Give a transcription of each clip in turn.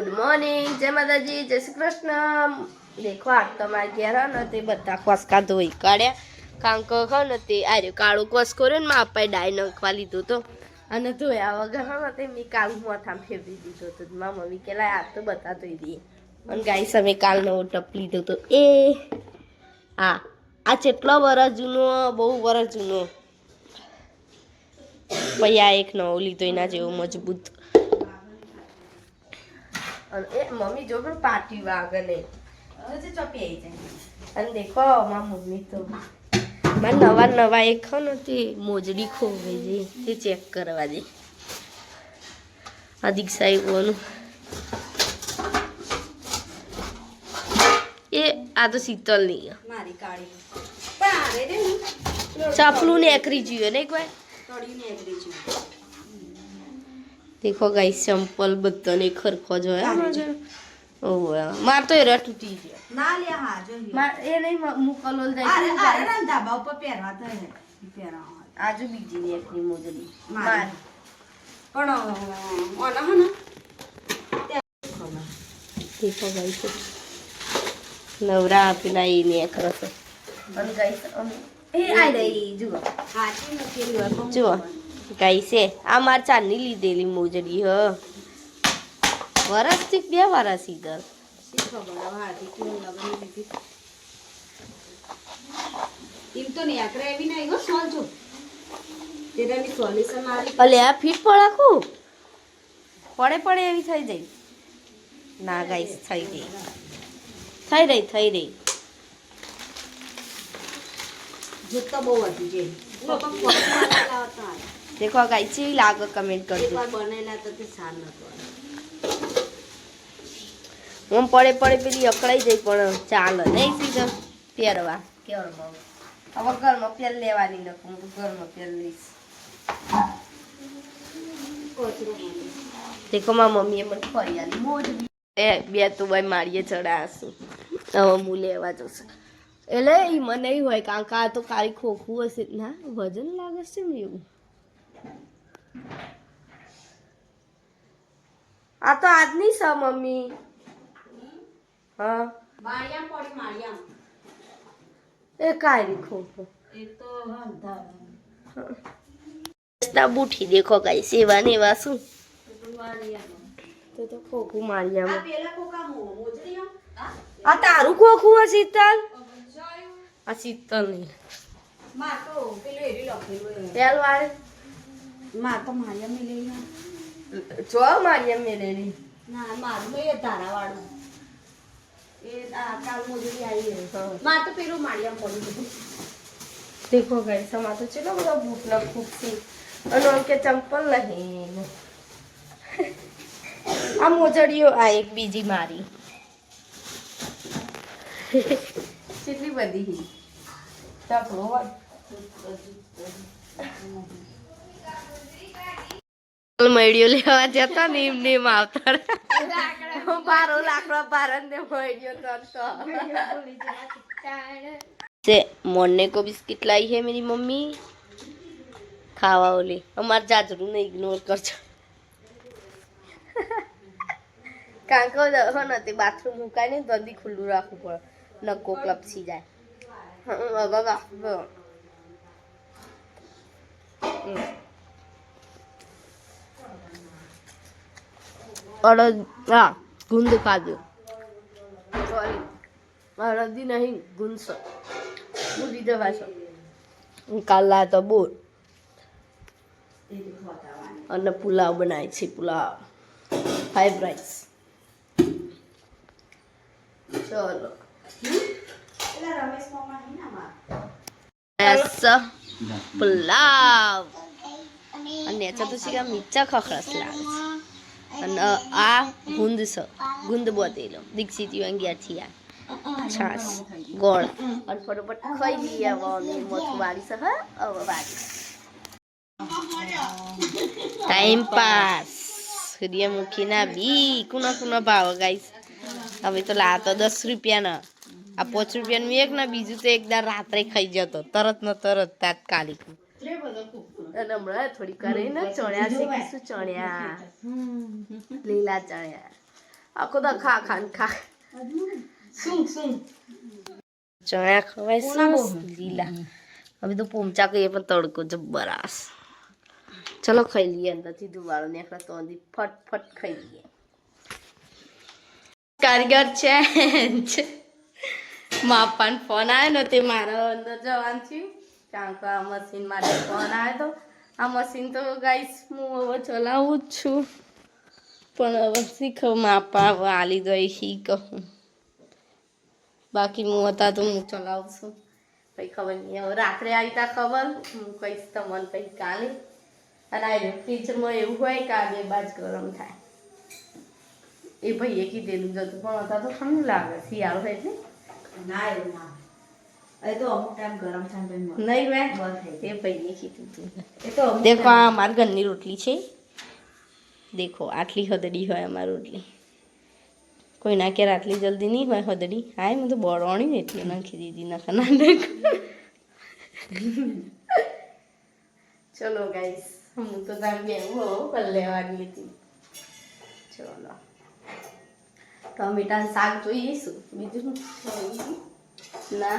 Good morning જય માતાજી, જય શ્રી કૃષ્ણ. દેખો, આ તમારા ઘેર હે ને, તે બધા કોસકા ધોઈ કાઢ્યા. કારણ કે હો ને, તે આર્યું કાળો કોસ કર્યો ને, મારા અપાએ ડાય નખવા લીધો તો. અને ધોયા વગર હો ને, તે મેં કાળું મોથામાં ફેરવી દીધો હતો મારા મમ્મી કેલા આ તો બધા ધોઈ દઈએ. અને ગાઈસ, અમે કાલ નવો ટપ લીધો તો. એ, આ આ કેટલો વરસ જૂનો, બહુ વરસ જૂનો. પછી એક નવો લીધો, એના જેવો મજબૂત. અને એ મમ્મી જો પણ પાટી વાગે ને અને દેખો મારા મમ્મી તો મારે નવા નવા એક ખો ને તે મોજડી ખોવાઈ જઈ તે ચેક કરવા દે. આ દીક્ષા એવું એ આ તો શીતલ નહીં મારી કાળી. પણ ને ચાપલું ને એકરી જોઈએ ને એક વાર? તળીને એકરી છું દેખો ગાઈ સેમ્પલ બધાને ખરખો જોયા ઓવે માર તો એરા તૂટી ગયો. ના લે હા જો માર એ નહીં મુકલો જાય આરે ના ધાબા ઉપર પહેરવા તો પહેરવા આજુ બીજી ની એકની મોજડી. માર. પણ ઓના હે ને. દેખો ગાઈ છે નવરા પેલા એ ને ખરસ અને ગાઈ એ આઈ રહી જુઓ. પણ જુઓ. ગાઈ છે. આ માર ચાંદની લીધેલી મોજડી હ. વરસથી બે વરસ ઈધર અલે આ ફીટ પડાકું પડે પડે એવી થઈ જાય. ના ગાઈસ થઈ ગઈ. થઈ રહી થઈ રહી. જૂત બહુ હતી. જે દેખો ગાઈ ચેવી લાગે કમેન્ટ કરજો. બનેલા તો તે સાર નતો હું પડે પડે પેલી અકળાઈ જાય પણ ચાલે. નહીં સીધો પહેરવા. કેવડમાં હવે ઘરમાં પેલ લેવાની નથી હું ઘરમાં પેલ લઈશ. દેખો મારા મમ્મીએ મને ફરી આલી મોજ એ બે તો ભાઈ મારીએ ચડાશું. હવે હું લેવા જશે એટલે એ મને હોય કારણ કે આ તો કાળી ખોખું હશે. ના વજન લાગે છે ને એવું. આ તો આજની છે મમ્મી. હા. માળિયામ પડી માળિયામ એ કાળી ખોખું એ તો રસ્તા બૂઠી દેખો કઈ સેવા ને એવા શું? તો તો ખોખું મારી આ તારું ખોખું આ શીતલ? આ શીતલ નહીં પેલું વાળે. માં તો માળિયામ લઈ ના જો મારી એમ મેલેલી ના મારું એ ધારા વાળું એ આ કાલ મોજડી આવી. માં તો પેલું માળિયામ પડી ગયું દેખો ગઈ સમા તો ચલો બધા ભૂખ ના ખૂબસી અને કે ચંપલ નહીં. આ મોજડીઓ આ એક બીજી મારી. કેટલી બધી ચપલો મળ્યો લેવા જતા ને એમ નેમ આવતા બારો લાકડો. બાર ને મળ્યો તો મોને કો બિસ્કિટ લાવી હે મેરી મમ્મી? ખાવા ઓલી. અમાર જાજરું ને ઇગ્નોર કરજો. કારણ કે નથી બાથરૂમ મુકાય ને દંદી ખુલ્લું રાખવું પડે. નકો લપસી જાય. હવે હમ. અડદ હા ગુંદ કાજુ. સોરી અડદી નહીં ગુંદસો. હું લીધો છો કાલા તો બોલ અને પુલાવ બનાવે છે પુલાવ. ફાઈવ રાઈસ ચલો. પુલાવ. અને તો શીખા મીચા ખખડસ લાગે છે. અને આ ગુંદ ગુંદ બોતેલો દીક્ષિત ગયા છીએ છાસ ગોળ. અને ફટોફટ ખાઈ લઈએ વાળી છે હા? હવે ટાઈમ પાસ સૂર્યમુખીના બી કુના કુના ભાવ ગાઈસ? હવે તો લા તો દસ રૂપિયાના. આ પાંચ રૂપિયાનું એક ને બીજું તો એકદમ રાત્રે ખાઈ જતો. તરત ને તરત તાત્કાલિક. અને હમણાં થોડી કરીને ચણ્યા શીખીશું ચણ્યા. લીલા ચણ્યા. આખો તો ખા ખા ને ખા. શું શું ચણા ખવાય પૂના બહુ. શું લીલા. હવે તો પોમચા કહીએ પણ તડકો જબરાસ ચલો ખાઈ લઈએ અંદરથી ધુવાળો નીકળે તો અંદી ફટ ફટ ખાઈ લઈએ. કારીગર છે. માપાન ફોન આવ્યો ને તે મારો અંદર જવાનું થયું. કારણ કે આ મશીન માટે ફોન આવ્યો તો આ મશીન તો ગાઈસ હું હવે ચલાવું જ છું. પણ હવે શીખવ માપા હવે આલી દો શીખ હું બાકી હું હતા તો હું ચલાવું છું. કઈ ખબર નહીં. હવે રાત્રે આવી તા ખબર, હું કહીશ તમને પછી કાલે. અને આ ફ્રીજમાં એવું હોય કે આ બે બાજ ગરમ થાય. એ ભાઈએ કીધેલું જ હતું, પણ હતા તો ઠંડુ લાગે, શિયાળો એટલે. ના, એવું ના. દેખો આ અમારા ઘરની રોટલી છે. દેખો આટલી હદડી હોય અમારી રોટલી. કોઈ ના કે આટલી જલ્દી નહીં હોય હદડી. હા મેં તો બળવાણી ને એટલે નાખી દીધી નાખા ના ચલો ગાઈસ હું તો તાર બેન હો કર લેવાની હતી. ચલો. ટમેટાનું શાક જોઈએ શું? બીજું ના.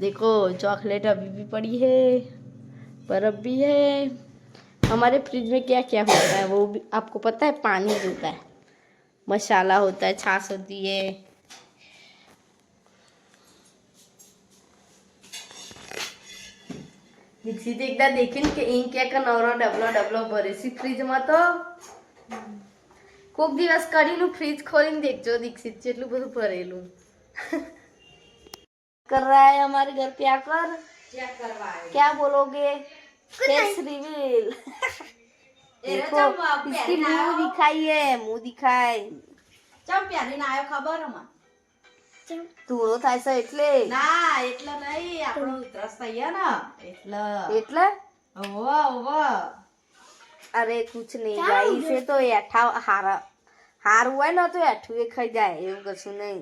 देखो चॉकलेट अभी भी पड़ी है बर्फ भी है हमारे फ्रिज में क्या क्या होता है वो भी आपको पता है पानी होता है मसाला होता है छाछ होती है દીક્ષિત એકદા દેખીને કે ઈન કે કે નવરો ડબલો ડબલો ભરે છે ફ્રીજમાં તો કોક દિવસ કઢીનું ફ્રીજ ખોલીને દેખજો દીક્ષિત જેટલું બધું ભરેલું कर रहा है हमारे घर पे आकर ચેક કરવા આવ્યો क्या बोलोगे फेस रिवील એને देखो ચમ આ इसकी પહેરીને मुंह આવ્યો? दिखाइए मुंह दिखाए ચમ પહેરીને આવ્યો ખબર અમાર ધૂળો થાય છે એટલે ના એટલે નહીં આપણો ઉધરસ થઈએ ને એટલે એટલે ઓવો ઓવો અરે કુછ નહીં ગાઈ છે તો એઠા હારા હારું હોય ને તો એઠું એ ખાઈ જાય એવું કશું નહીં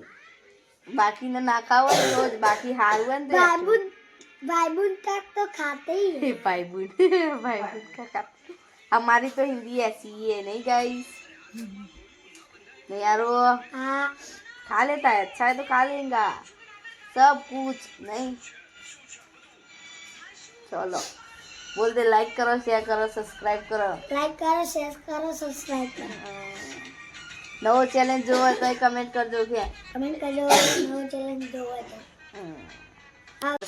બાકીને ના ખાવ હોય ને તો જ બાકી હારું હોય ને તો એઠું. भाईबुन तक तो खाते ही हे भाई बूढ़ भाई बूढ़ का का हमारी तो हिंदी ऐसी ही है नहीं गाइस नहीं यार वो हाँ खा लेता है अच्छा है तो खा लेगा सब कुछ नहीं चलो बोल दे लाइक करो शेयर करो सब्सक्राइब करो लाइक करो शेयर करो सब्सक्राइब करो નવો ચેલેન્જ જોવો તો કમેન્ટ કરજો કે કમેન્ટ કરજો નવો ચેલેન્જ જોવો તો. હા.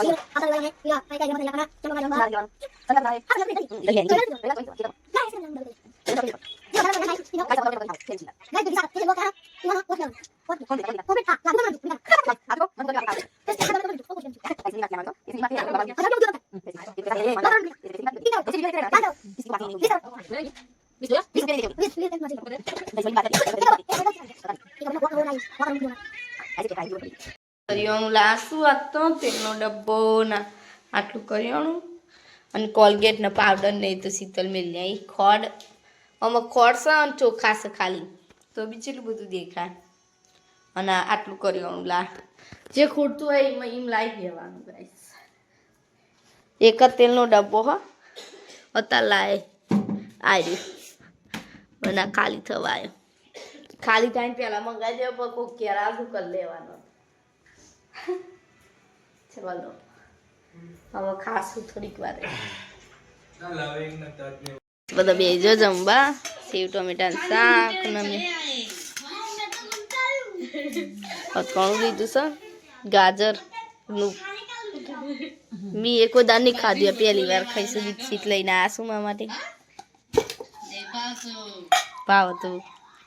કરિયાણું લાસું હતો તેલનો ડબ્બો ના આટલું કરિયાણું. અને કોલગેટનો પાવડર નહીં તો શીતલ મેલી અહીં ખોડ. આમાં ખોડ છે અને ચોખા છે ખાલી. તો બી કેટલું બધું દેખાય. અને આટલું કરિયાણું લા. જે ખૂટતું હોય એમાં એમ લાવી દેવાનું ગાઈસ એક જ તેલનો ડબ્બો હો. અત્યારે લાય. આવ્યું અને ખાલી થવા આવ્યો ખાલી ટાઈમ પહેલાં મંગાવી દેવો, પણ કોઈ કેરા શું કરી લેવાનો. ચલો. હવે ખાસું થોડીક વાર બધા બેજો જમવા. સેવ ટોમેટા શાક ને અથવાણું લીધું છે? ગાજરનું મી એક દાન નહીં ખાધું પહેલી વાર ખાઈશું દીક્ષિત લઈને આસું મા માટે. ભાવ તો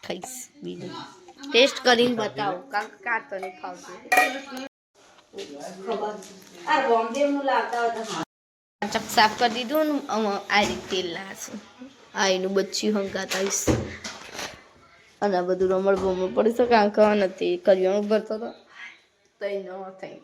ખાઈશ બીજું. ટેસ્ટ કરીને બતાવો કાંક કે તો નહીં ફાવતું. સાફ કરી દીધું ને આ રીતે તેલ નાખશું આ એનું બચ્ચું હંગાત આવીશ. અને આ બધું રમણ બમણ પડી શકે કારણ નથી કરિયાણું ભરતો તો. એ ન થઈ